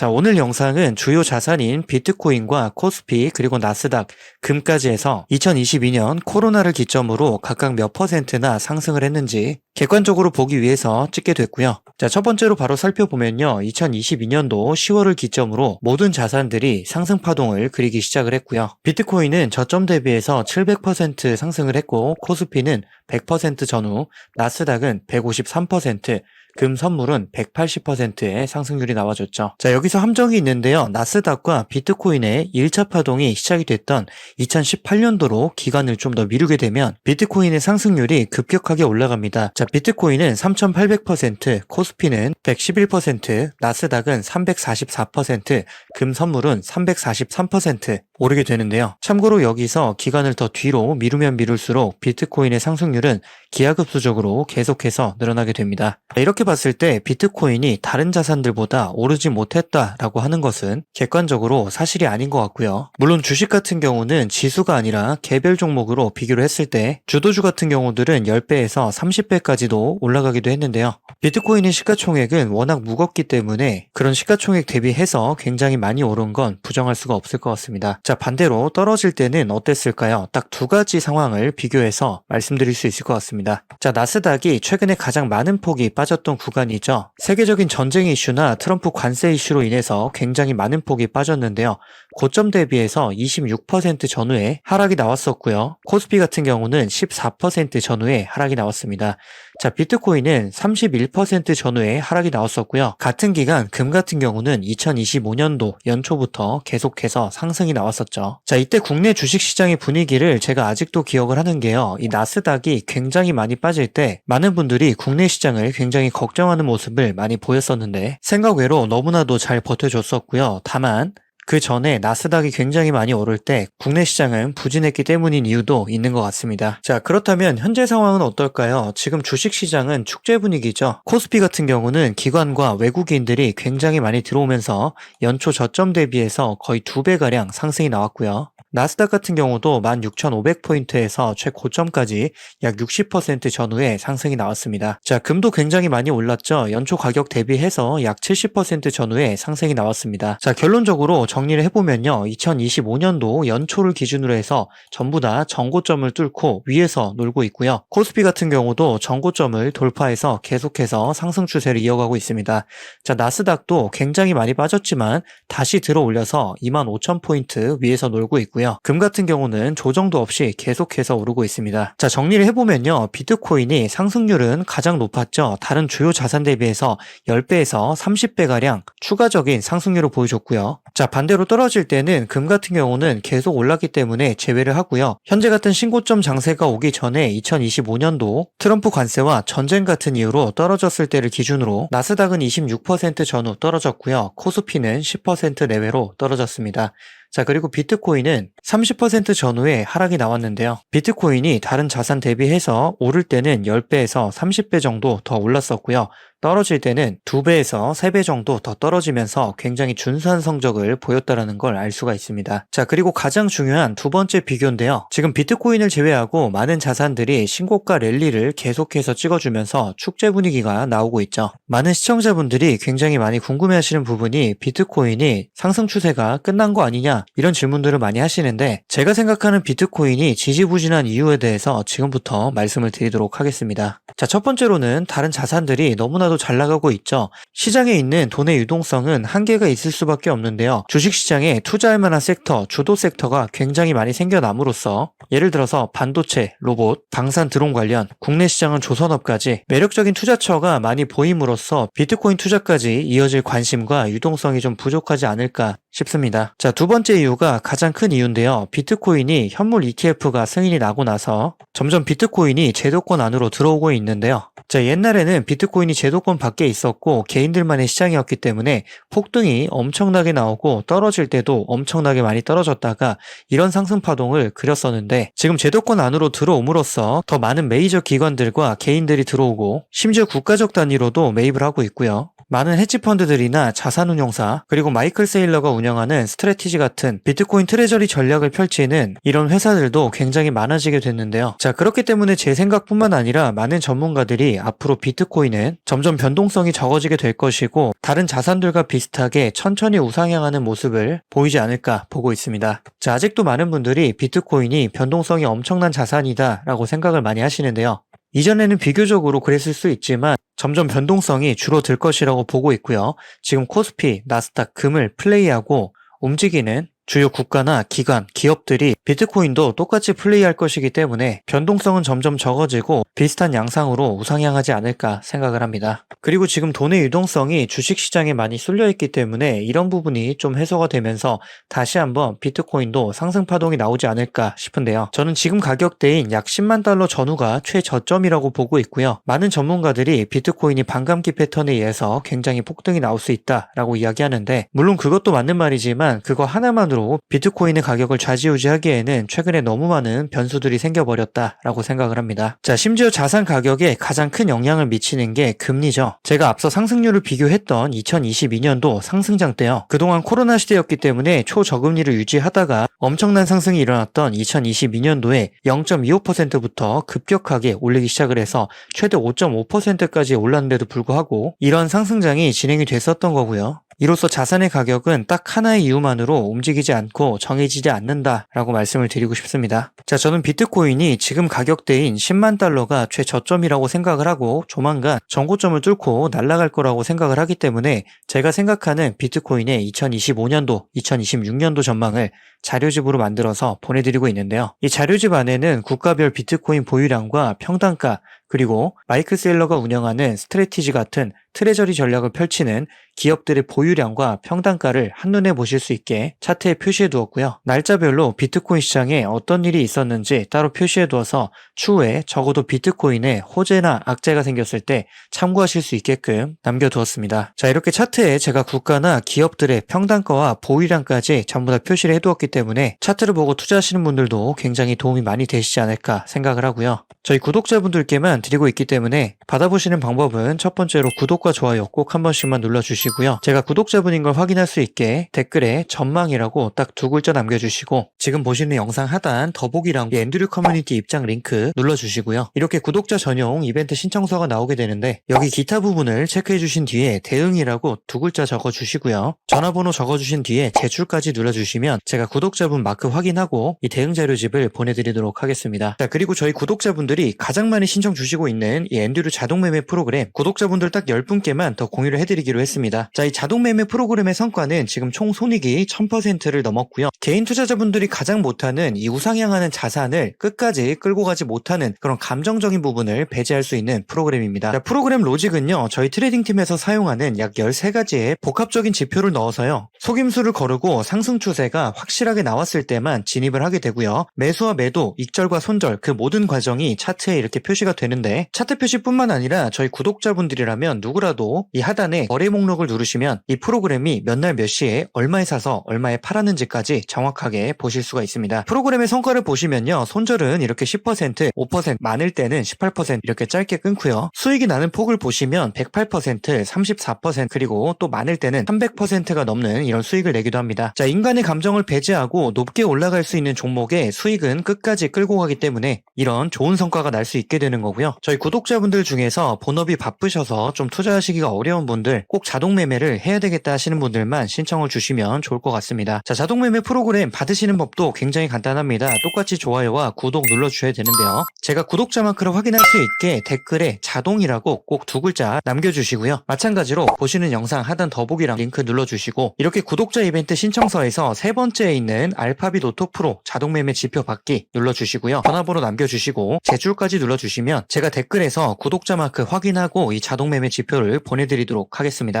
자, 오늘 영상은 주요 자산인 비트코인과 코스피 그리고 나스닥, 금까지 해서 2022년 코로나를 기점으로 각각 몇 퍼센트나 상승을 했는지 객관적으로 보기 위해서 찍게 됐고요. 자, 첫 번째로 바로 살펴보면요. 2022년도 10월을 기점으로 모든 자산들이 상승 파동을 그리기 시작을 했고요. 비트코인은 저점 대비해서 700% 상승을 했고 코스피는 100% 전후, 나스닥은 153%, 금 선물은 180%의 상승률이 나와줬죠. 자, 여기서 함정이 있는데요. 나스닥과 비트코인의 1차 파동이 시작이 됐던 2018년도로 기간을 좀 더 미루게 되면 비트코인의 상승률이 급격하게 올라갑니다. 자, 비트코인은 3,800%, 코스피는 111%, 나스닥은 344%, 금 선물은 343% 오르게 되는데요. 참고로 여기서 기간을 더 뒤로 미루면 미룰수록 비트코인의 상승률은 기하급수적으로 계속해서 늘어나게 됩니다. 이렇게 봤을 때 비트코인이 다른 자산들보다 오르지 못했다라고 하는 것은 객관적으로 사실이 아닌 것 같고요. 물론 주식 같은 경우는 지수가 아니라 개별 종목으로 비교를 했을 때 주도주 같은 경우들은 10배에서 30배까지도 올라가기도 했는데요. 비트코인의 시가총액은 워낙 무겁기 때문에 그런 시가총액 대비해서 굉장히 많이 오른 건 부정할 수가 없을 것 같습니다. 자, 반대로 떨어질 때는 어땠을까요? 딱 두 가지 상황을 비교해서 말씀드릴 수 있을 것 같습니다. 자, 나스닥이 최근에 가장 많은 폭이 빠졌던 구간이죠. 세계적인 전쟁 이슈나 트럼프 관세 이슈로 인해서 굉장히 많은 폭이 빠졌는데요. 고점 대비해서 26% 전후에 하락이 나왔었고요. 코스피 같은 경우는 14% 전후에 하락이 나왔습니다. 자, 비트코인은 31% 전후에 하락이 나왔었고요. 같은 기간 금 같은 경우는 2025년도 연초부터 계속해서 상승이 나왔었죠. 자, 이때 국내 주식 시장의 분위기를 제가 아직도 기억을 하는 게요. 이 나스닥이 굉장히 많이 빠질 때 많은 분들이 국내 시장을 굉장히 걱정하는 모습을 많이 보였었는데 생각 외로 너무나도 잘 버텨줬었고요. 다만 그 전에 나스닥이 굉장히 많이 오를 때 국내 시장은 부진했기 때문인 이유도 있는 것 같습니다. 자, 그렇다면 현재 상황은 어떨까요? 지금 주식 시장은 축제 분위기죠. 코스피 같은 경우는 기관과 외국인들이 굉장히 많이 들어오면서 연초 저점 대비해서 거의 두 배가량 상승이 나왔고요. 나스닥 같은 경우도 16,500포인트에서 최고점까지 약 60% 전후에 상승이 나왔습니다. 자, 금도 굉장히 많이 올랐죠. 연초 가격 대비해서 약 70% 전후에 상승이 나왔습니다. 자, 결론적으로 정리를 해보면요. 2025년도 연초를 기준으로 해서 전부 다 정고점을 뚫고 위에서 놀고 있고요. 코스피 같은 경우도 정고점을 돌파해서 계속해서 상승 추세를 이어가고 있습니다. 자, 나스닥도 굉장히 많이 빠졌지만 다시 들어 올려서 25,000포인트 위에서 놀고 있고요. 있고요. 금 같은 경우는 조정도 없이 계속해서 오르고 있습니다. 자, 정리를 해보면요. 비트코인이 상승률은 가장 높았죠. 다른 주요 자산 대비해서 10배에서 30배가량 추가적인 상승률을 보여줬고요. 자, 반대로 떨어질 때는 금 같은 경우는 계속 올랐기 때문에 제외를 하고요. 현재 같은 신고점 장세가 오기 전에 2025년도 트럼프 관세와 전쟁 같은 이유로 떨어졌을 때를 기준으로 나스닥은 26% 전후 떨어졌고요. 코스피는 10% 내외로 떨어졌습니다. 자, 그리고 비트코인은 30% 전후에 하락이 나왔는데요. 비트코인이 다른 자산 대비해서 오를 때는 10배에서 30배 정도 더 올랐었고요. 떨어질 때는 2배에서 3배 정도 더 떨어지면서 굉장히 준수한 성적을 보였다라는 걸 알 수가 있습니다. 자, 그리고 가장 중요한 두 번째 비교인데요. 지금 비트코인을 제외하고 많은 자산들이 신고가 랠리를 계속해서 찍어주면서 축제 분위기가 나오고 있죠. 많은 시청자분들이 굉장히 많이 궁금해 하시는 부분이 비트코인이 상승 추세가 끝난 거 아니냐 이런 질문들을 많이 하시는데 제가 생각하는 비트코인이 지지부진한 이유에 대해서 지금부터 말씀을 드리도록 하겠습니다. 자, 첫 번째로는 다른 자산들이 너무나도 잘 나가고 있죠. 시장에 있는 돈의 유동성은 한계가 있을 수밖에 없는데요. 주식시장에 투자할 만한 섹터, 주도 섹터가 굉장히 많이 생겨남으로써 예를 들어서 반도체, 로봇, 방산 드론 관련, 국내 시장은 조선업까지 매력적인 투자처가 많이 보임으로써 비트코인 투자까지 이어질 관심과 유동성이 좀 부족하지 않을까 싶습니다. 자, 두 번째 이유가 가장 큰 이유인데요. 비트코인이 현물 ETF가 승인이 나고 나서 점점 비트코인이 제도권 안으로 들어오고 있는데요. 자, 옛날에는 비트코인이 제도권 밖에 있었고 개인들만의 시장이었기 때문에 폭등이 엄청나게 나오고 떨어질 때도 엄청나게 많이 떨어졌다가 이런 상승 파동을 그렸었는데 지금 제도권 안으로 들어옴으로써 더 많은 메이저 기관들과 개인들이 들어오고 심지어 국가적 단위로도 매입을 하고 있고요. 많은 헤지펀드들이나 자산운용사 그리고 마이클 세일러가 운영하는 스트레티지 같은 비트코인 트레저리 전략을 펼치는 이런 회사들도 굉장히 많아지게 됐는데요. 자, 그렇기 때문에 제 생각뿐만 아니라 많은 전문가들이 앞으로 비트코인은 점점 변동성이 적어지게 될 것이고 다른 자산들과 비슷하게 천천히 우상향하는 모습을 보이지 않을까 보고 있습니다. 자, 아직도 많은 분들이 비트코인이 변동성이 엄청난 자산이다 라고 생각을 많이 하시는데요. 이전에는 비교적으로 그랬을 수 있지만 점점 변동성이 줄어들 것이라고 보고 있고요. 지금 코스피, 나스닥, 금을 플레이하고 움직이는 주요 국가나 기관, 기업들이 비트코인도 똑같이 플레이할 것이기 때문에 변동성은 점점 적어지고 비슷한 양상으로 우상향하지 않을까 생각을 합니다. 그리고 지금 돈의 유동성이 주식시장에 많이 쏠려 있기 때문에 이런 부분이 좀 해소가 되면서 다시 한번 비트코인도 상승 파동이 나오지 않을까 싶은데요. 저는 지금 가격대인 약 10만 달러 전후가 최저점이라고 보고 있고요. 많은 전문가들이 비트코인이 반감기 패턴에 의해서 굉장히 폭등이 나올 수 있다라고 이야기하는데 물론 그것도 맞는 말이지만 그거 하나만으로 비트코인의 가격을 좌지우지하기에는 최근에 너무 많은 변수들이 생겨버렸다라고 생각을 합니다. 자, 심지어 자산 가격에 가장 큰 영향을 미치는 게 금리죠. 제가 앞서 상승률을 비교했던 2022년도 상승장 때요. 그동안 코로나 시대였기 때문에 초저금리를 유지하다가 엄청난 상승이 일어났던 2022년도에 0.25%부터 급격하게 올리기 시작을 해서 최대 5.5%까지 올랐는데도 불구하고 이런 상승장이 진행이 됐었던 거고요. 이로써 자산의 가격은 딱 하나의 이유만으로 움직이지 않고 정해지지 않는다라고 말씀을 드리고 싶습니다. 자, 저는 비트코인이 지금 가격대인 10만 달러가 최저점이라고 생각을 하고 조만간 정고점을 뚫고 날아갈 거라고 생각을 하기 때문에 제가 생각하는 비트코인의 2025년도, 2026년도 전망을 자료집으로 만들어서 보내드리고 있는데요. 이 자료집 안에는 국가별 비트코인 보유량과 평단가, 그리고 마이크 셀러가 운영하는 스트레티지 같은 트레저리 전략을 펼치는 기업들의 보유량과 평단가를 한눈에 보실 수 있게 차트에 표시해 두었고요. 날짜별로 비트코인 시장에 어떤 일이 있었는지 따로 표시해 두어서 추후에 적어도 비트코인에 호재나 악재가 생겼을 때 참고하실 수 있게끔 남겨 두었습니다. 자, 이렇게 차트에 제가 국가나 기업들의 평단가와 보유량까지 전부 다 표시를 해 두었기 때문에 차트를 보고 투자하시는 분들도 굉장히 도움이 많이 되시지 않을까 생각을 하고요. 저희 구독자분들께만 드리고 있기 때문에 받아보시는 방법은 첫 번째로 구독과 좋아요 꼭 한 번씩만 눌러주시고요. 제가 구독자분인 걸 확인할 수 있게 댓글에 전망이라고 딱 두 글자 남겨주시고 지금 보시는 영상 하단 더보기랑 앤드류 커뮤니티 입장 링크 눌러주시고요. 이렇게 구독자 전용 이벤트 신청서가 나오게 되는데 여기 기타 부분을 체크해 주신 뒤에 대응이라고 두 글자 적어주시고요. 전화번호 적어주신 뒤에 제출까지 눌러주시면 제가 구독자분 마크 확인하고 이 대응 자료집을 보내드리도록 하겠습니다. 자 그리고 저희 구독자분들이 가장 많이 신청 주 시고 있는 이 앤드류 자동 매매 프로그램 구독자분들 딱 10분께만 더 공유를 해드리기로 했습니다. 자 이 자동 매매 프로그램의 성과는 지금 총 손익이 1000%를 넘었고요. 개인 투자자분들이 가장 못하는 이 우상향하는 자산을 끝까지 끌고 가지 못하는 그런 감정적인 부분을 배제할 수 있는 프로그램입니다. 자, 프로그램 로직은요. 저희 트레이딩 팀에서 사용하는 약 13가지의 복합적인 지표를 넣어서요. 속임수를 거르고 상승 추세가 확실하게 나왔을 때만 진입을 하게 되고요. 매수와 매도, 익절과 손절 그 모든 과정이 차트에 이렇게 표시가 되는 데 차트 표시뿐만 아니라 저희 구독자분들이라면 누구라도 이 하단에 거래 목록을 누르시면 이 프로그램이 몇 날 몇 시에 얼마에 사서 얼마에 팔았는지까지 정확하게 보실 수가 있습니다. 프로그램의 성과를 보시면요. 손절은 이렇게 10%, 5%, 많을 때는 18% 이렇게 짧게 끊고요. 수익이 나는 폭을 보시면 108%, 34% 그리고 또 많을 때는 300%가 넘는 이런 수익을 내기도 합니다. 자, 인간의 감정을 배제하고 높게 올라갈 수 있는 종목의 수익은 끝까지 끌고 가기 때문에 이런 좋은 성과가 날 수 있게 되는 거고요. 저희 구독자분들 중에서 본업이 바쁘셔서 좀 투자하시기가 어려운 분들 꼭 자동 매매를 해야 되겠다 하시는 분들만 신청을 주시면 좋을 것 같습니다. 자, 자동 매매 프로그램 받으시는 법도 굉장히 간단합니다. 똑같이 좋아요와 구독 눌러주셔야 되는데요. 제가 구독자 마크를 확인할 수 있게 댓글에 자동이라고 꼭 두 글자 남겨주시고요. 마찬가지로 보시는 영상 하단 더보기랑 링크 눌러주시고 이렇게 구독자 이벤트 신청서에서 세 번째에 있는 알파빗 오토 프로 자동 매매 지표 받기 눌러주시고요. 전화번호 남겨주시고 제출까지 눌러주시면 제가 댓글에서 구독자 마크 확인하고 이 자동 매매 지표를 보내드리도록 하겠습니다.